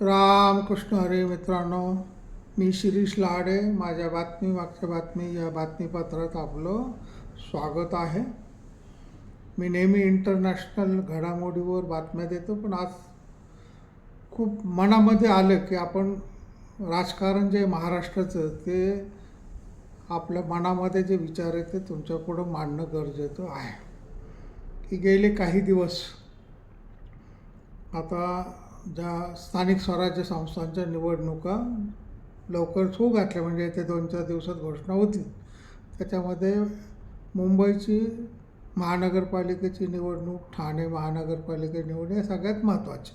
रामकृष्ण हरे मित्रांनो मी शिरीष लाडे माझ्या बातमी मागच्या बातमी या बातमीपत्रात आपलं स्वागत आहे. मी नेहमी इंटरनॅशनल घडामोडीवर बातम्या देतो पण आज खूप मनामध्ये आलं की आपण राजकारण जे महाराष्ट्राचं ते आपल्या मनामध्ये जे विचार आहेत ते तुमच्यापुढं मांडणं गरजेचं आहे. की गेले काही दिवस आता ज्या स्थानिक स्वराज्य संस्थांच्या निवडणुका लवकर होऊ घातल्या म्हणजे ते दोन चार दिवसात घोषणा होती त्याच्यामध्ये मुंबईची महानगरपालिकेची निवडणूक ठाणे महानगरपालिके निवडणूक या सगळ्यात महत्त्वाच्या.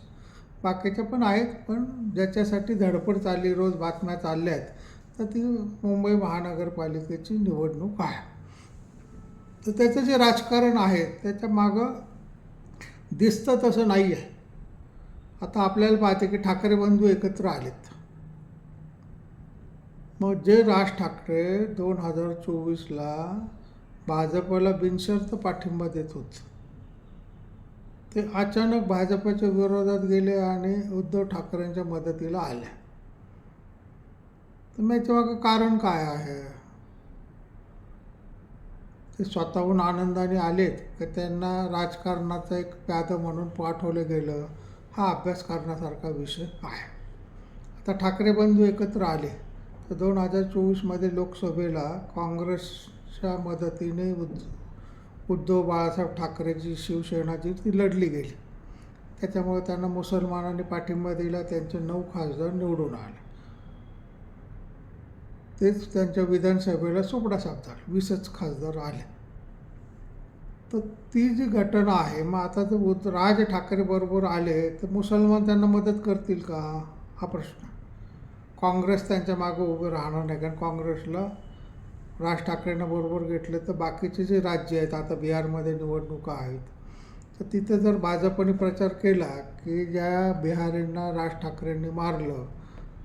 बाकीच्या पण आहेत पण ज्याच्यासाठी धडपड चालली रोज बातम्या चालल्या आहेत तर ती मुंबई महानगरपालिकेची निवडणूक आहे. तर त्याचं जे राजकारण आहे त्याच्या मागं दिसतं तसं नाही आहे आता आपल्याला पाहते की ठाकरे बंधू एकत्र आलेत. मग जे राज ठाकरे दोन हजार चोवीसला भाजपला बिनशर्त पाठिंबा देत होते ते अचानक भाजपच्या विरोधात गेले आणि उद्धव ठाकरेंच्या मदतीला आले. तर मग याच्यामागं कारण काय आहे? ते स्वतःहून आनंदाने आलेत की त्यांना राजकारणाचं एक प्यादं म्हणून पाठवलं गेलं. हा अभ्यास करण्यासारखा विषय आहे. आता ठाकरे बंधू एकत्र आले तर दोन हजार चोवीसमध्ये लोकसभेला काँग्रेसच्या मदतीने उद्ध उद्धव बाळासाहेब ठाकरेची शिवसेनाची ती लढली गेली. त्याच्यामुळे त्यांना मुसलमानांनी पाठिंबा दिला त्यांचे नऊ खासदार निवडून आले. तेच त्यांच्या विधानसभेला सुपडा साफ वीसच खासदार आले. तर ती जी घटना आहे मग आता जर उद्ध राज ठाकरे बरोबर आले तर मुसलमान त्यांना मदत करतील का? हा प्रश्न. काँग्रेस त्यांच्या मागं उभं राहणार नाही कारण काँग्रेसला राज ठाकरेंना बरोबर घेतलं तर बाकीचे जे राज्य आहेत आता बिहारमध्ये निवडणुका आहेत तर तिथे जर भाजपने प्रचार केला की ज्या बिहारींना राज ठाकरेंनी मारलं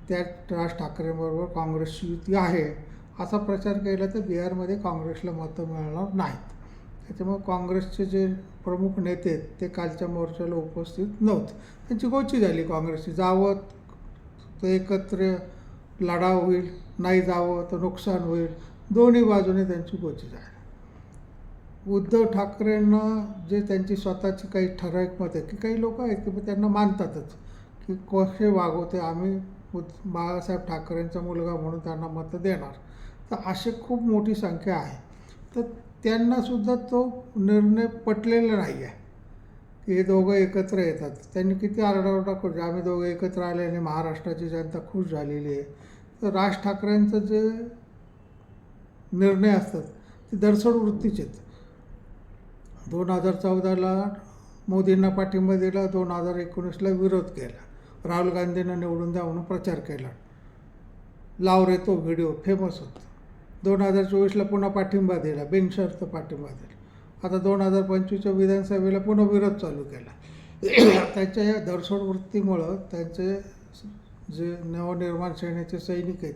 त्या राज ठाकरेंबरोबर काँग्रेसची युती आहे असा प्रचार केला तर बिहारमध्ये काँग्रेसला मतं मिळणार नाहीत. त्याच्यामुळे काँग्रेसचे जे प्रमुख नेते आहेत ते कालच्या मोर्चाला उपस्थित नव्हते. त्यांची गोची झाली काँग्रेसची. जावं तर एकत्र लढा होईल नाही जावं तर नुकसान होईल. दोन्ही बाजूने त्यांची गोची झाली. उद्धव ठाकरेंना जे त्यांची स्वतःची काही ठराविक मत आहे की काही लोक आहेत की मग त्यांना मानतातच की कसे वागवते आम्ही उद बाळासाहेब ठाकरेंचा मुलगा म्हणून त्यांना मतं देणार. तर अशी खूप मोठी संख्या आहे. तर त्यांनासुद्धा तो निर्णय पटलेला नाही आहे की हे दोघं एकत्र येतात. त्यांनी किती आरडाओरडा करू. आम्ही दोघं एकत्र आल्याने महाराष्ट्राची जनता खुश झालेली आहे. तर राज ठाकरेंचं जे निर्णय असतात ते दरसड वृत्तीचे आहेत. दोन हजार चौदाला मोदींना पाठिंबा दिला दोन हजार एकोणीसला विरोध केला. राहुल गांधींना निवडून द्या म्हणून प्रचार केला. लाव रे तो व्हिडिओ फेमस होता. दोन हजार चोवीसला पुन्हा पाठिंबा दिला बिनशर्त पाठिंबा दिला. आता दोन हजार पंचवीसच्या विधानसभेला पुन्हा विरोध चालू केला. त्यांच्या या धरसोड वृत्तीमुळं त्यांचे जे नवनिर्माण सेनेचे सैनिक आहेत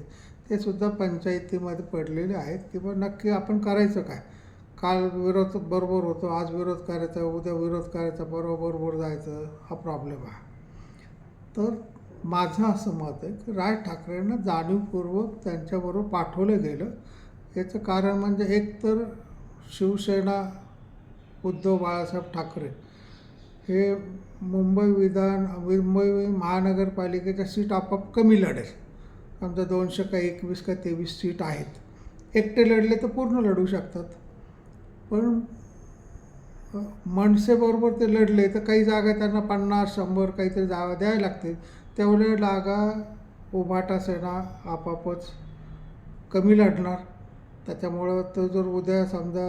ते सुद्धा पंचायतीमध्ये पडलेले आहेत की नक्की आपण करायचं काय? काल विरोध बरोबर होतो आज विरोध करायचा उद्या विरोध करायचा बरोबर बरोबर जायचं हा प्रॉब्लेम आहे. तर माझं असं मत आहे की राज ठाकरेंना जाणीवपूर्वक त्यांच्याबरोबर पाठवलं गेलं. याचं कारण म्हणजे एकतर शिवसेना उद्धव बाळासाहेब ठाकरे हे मुंबई विधान मुंबई महानगरपालिकेच्या सीट आपोआप कमी लढेल. समजा दोनशे का एकवीस का तेवीस सीट आहेत. एकटे लढले तर पूर्ण लढू शकतात. पण मनसेबरोबर ते लढले तर काही जागा त्यांना पन्नास शंभर काहीतरी जागा द्यायला लागतील. तेवढ्या लागा उभाटा सेना आपापच कमी लढणार. त्याच्यामुळं तो जर उद्या समजा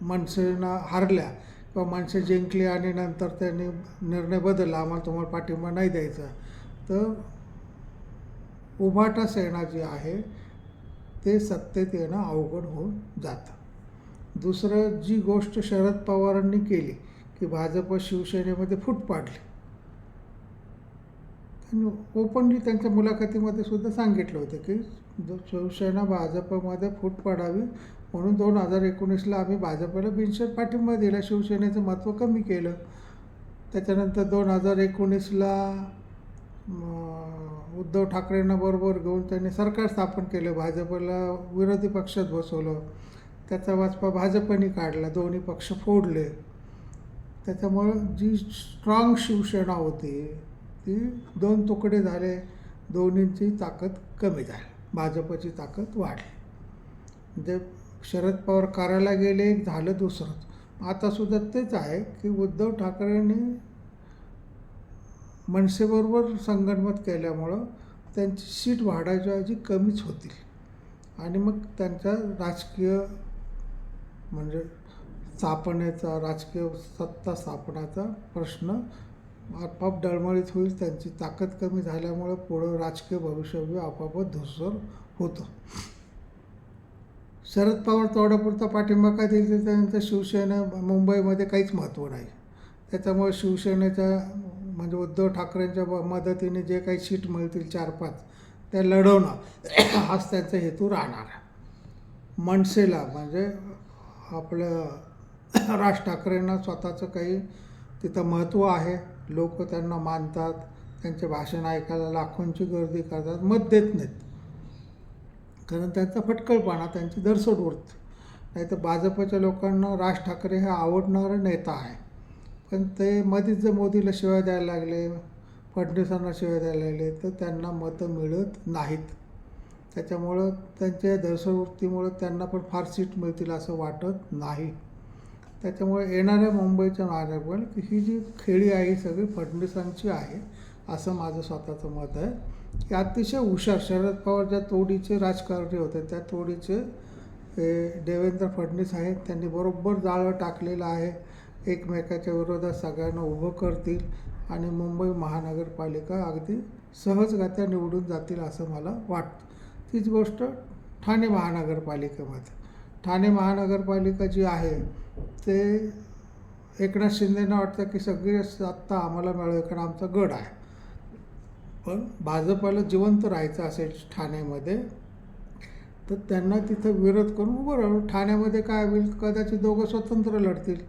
मनसेनं हारल्या किंवा माणसे जिंकली आणि नंतर त्यांनी निर्णय बदलला आम्हाला तुम्हाला पाठिंबा नाही द्यायचा तर उभाटा सेना जी आहे ते सत्तेत येणं अवघड होऊन जातं. दुसरं जी गोष्ट शरद पवारांनी केली की भाजप शिवसेनेमध्ये फूट पाडली त्यांनी हो ओपनली त्यांच्या मुलाखतीमध्ये सुद्धा सांगितलं होतं की जो शिवसेना भाजपमध्ये फूट पडावी म्हणून दोन हजार एकोणीसला आम्ही भाजपला बिनशेर पाठिंबा दिला शिवसेनेचं महत्त्व कमी केलं. त्याच्यानंतर दोन हजार एकोणीसला उद्धव ठाकरेंना बरोबर घेऊन त्यांनी सरकार स्थापन केलं भाजपला विरोधी पक्षात बसवलं. त्याचा वाचपा भाजपने काढला दोन्ही पक्ष फोडले. त्याच्यामुळं जी स्ट्रॉंग शिवसेना होती ती दोन तुकडे झाले दोन्हींची ताकद कमी झाली. भाजपची ताकद वाढली. म्हणजे शरद पवार करायला गेले झालं दुसरंच. आतासुद्धा तेच आहे की उद्धव ठाकरेंनी मनसेबरोबर संगणमत केल्यामुळं त्यांची सीट वाढायच्या ऐवजी कमीच होतील. आणि मग त्यांच्या राजकीय म्हणजे स्थापनेचा राजकीय सत्ता स्थापनाचा प्रश्न आपाप डळमळीत होईल त्यांची ताकद कमी झाल्यामुळं पुढं राजकीय भविष्यव्य आपोआपच धुसर होतं. शरद पवार तेवढ्यापुरता पाठिंबा का देईल तर त्यांचं शिवसेना मुंबईमध्ये काहीच महत्त्व नाही. त्याच्यामुळे शिवसेनेच्या म्हणजे उद्धव ठाकरेंच्या मदतीने जे काही सीट मिळतील चार पाच त्या लढवणं हाच त्यांचा हेतू राहणार मनसेला म्हणजे आपलं राज ठाकरेंना स्वतःचं काही तिथं महत्त्व आहे. लोक त्यांना मानतात त्यांचे भाषण ऐकायला लाखोंची गर्दी करतात मत देत नाहीत. कारण त्यांचा फटकळपणा त्यांची दरसोड उरते नाही तर भाजपच्या लोकांना राज ठाकरे हे आवडणारा नेता आहे. पण ते मध्येच जर मोदीला शिवाय द्यायला लागले फडणवीसांना शिवाय द्यायला लागले तर त्यांना मतं मिळत नाहीत. त्याच्यामुळं त्यांच्या दहशतवृत्तीमुळं त्यांना पण फार सीट मिळतील असं वाटत नाही. त्याच्यामुळे येणाऱ्या मुंबईच्या महानगरपाल की ही जी खेळी आहे ही सगळी फडणवीसांची आहे असं माझं स्वतःचं मत आहे. की अतिशय हुशार शरद पवार ज्या तोडीचे राजकारणी होते त्या तोडीचे देवेंद्र फडणवीस आहेत त्यांनी बरोबर जाळं टाकलेलं आहे. एकमेकाच्या विरोधात सगळ्यांना उभं करतील आणि मुंबई महानगरपालिका अगदी सहजगत्या निवडून जातील असं मला वाटतं. तीच गोष्ट ठाणे महानगरपालिकेमध्ये. ठाणे महानगरपालिका जी आहे. ते एकनाथ शिंदेना वाटतं की सगळी सत्ता आम्हाला मिळेल कारण आमचा गड आहे. पण भाजपाला जिवंत राहायचं असेल ठाण्यामध्ये तर त्यांना तिथं विरोध करून उभं राहून ठाण्यामध्ये काय होईल? कदाचित दोघं स्वतंत्र लढतील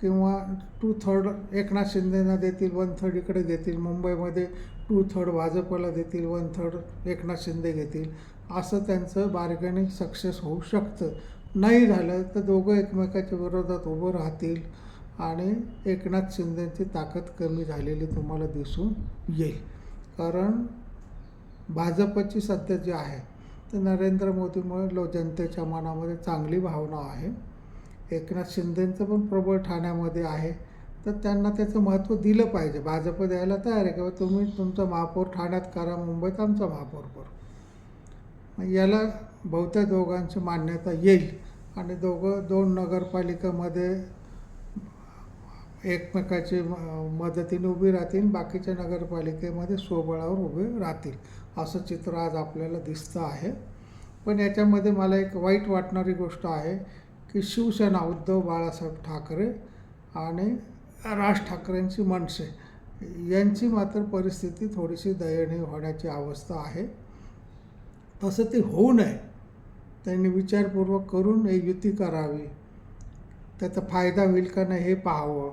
किंवा टू थर्ड एकनाथ शिंदेना देतील वन थर्ड इकडे देतील. मुंबईमध्ये टू थर्ड भाजपला देतील वन थर्ड एकनाथ शिंदे घेतील. असं त्यांचं बार्गेनिंग सक्सेस होऊ शकतं. नाही झालं तर दोघं एकमेकाच्या विरोधात उभं राहतील आणि एकनाथ शिंदेची ताकद कमी झालेली तुम्हाला दिसून येईल. कारण भाजपची सध्या जी आहे ते नरेंद्र मोदीमुळे लो जनतेच्या मनामध्ये चांगली भावना आहे. एकनाथ शिंदेंचं पण प्रबळ ठाण्यामध्ये आहे. तर त्यांना त्याचं महत्त्व दिलं पाहिजे. भाजप द्यायला तयार आहे किंवा तुम्ही तुमचा महापौर ठाण्यात करा मुंबईत आमचा महापौर करू. मग याला बहुतेक दोघांची मान्यता येईल. आणि दोघं दोन नगरपालिकामध्ये एकमेकाची म- मदतीने उभी राहतील बाकीच्या नगरपालिकेमध्ये स्वबळावर उभे राहतील. असं चित्र आज आपल्याला दिसतं आहे. पण याच्यामध्ये मला एक वाईट वाटणारी गोष्ट आहे की शिवसेना उद्धव बाळासाहेब ठाकरे आणि राज ठाकरेंची मनसे यांची मात्र परिस्थिती थोडीशी दयनीय होण्याची अवस्था आहे. तसं ती होऊ नये. त्यांनी विचारपूर्वक करून हे युती करावी. त्याचा फायदा होईल का नाही हे पाहावं.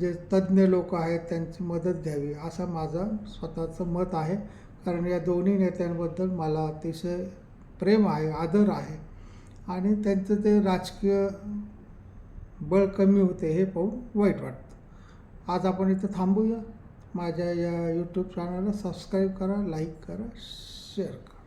जे तज्ज्ञ लोक आहेत त्यांची मदत घ्यावी असं माझं स्वतःचं मत आहे. कारण या दोन्ही नेत्यांबद्दल मला अतिशय प्रेम आहे आदर आहे. आणि त्यांचं ते राजकीय बळ कमी होते हे पाहून वाईट वाटतं. आज आपण इथं थांबूया. माझ्या या यूट्यूब चॅनलला सबस्क्राईब करा लाईक करा शेअर करा.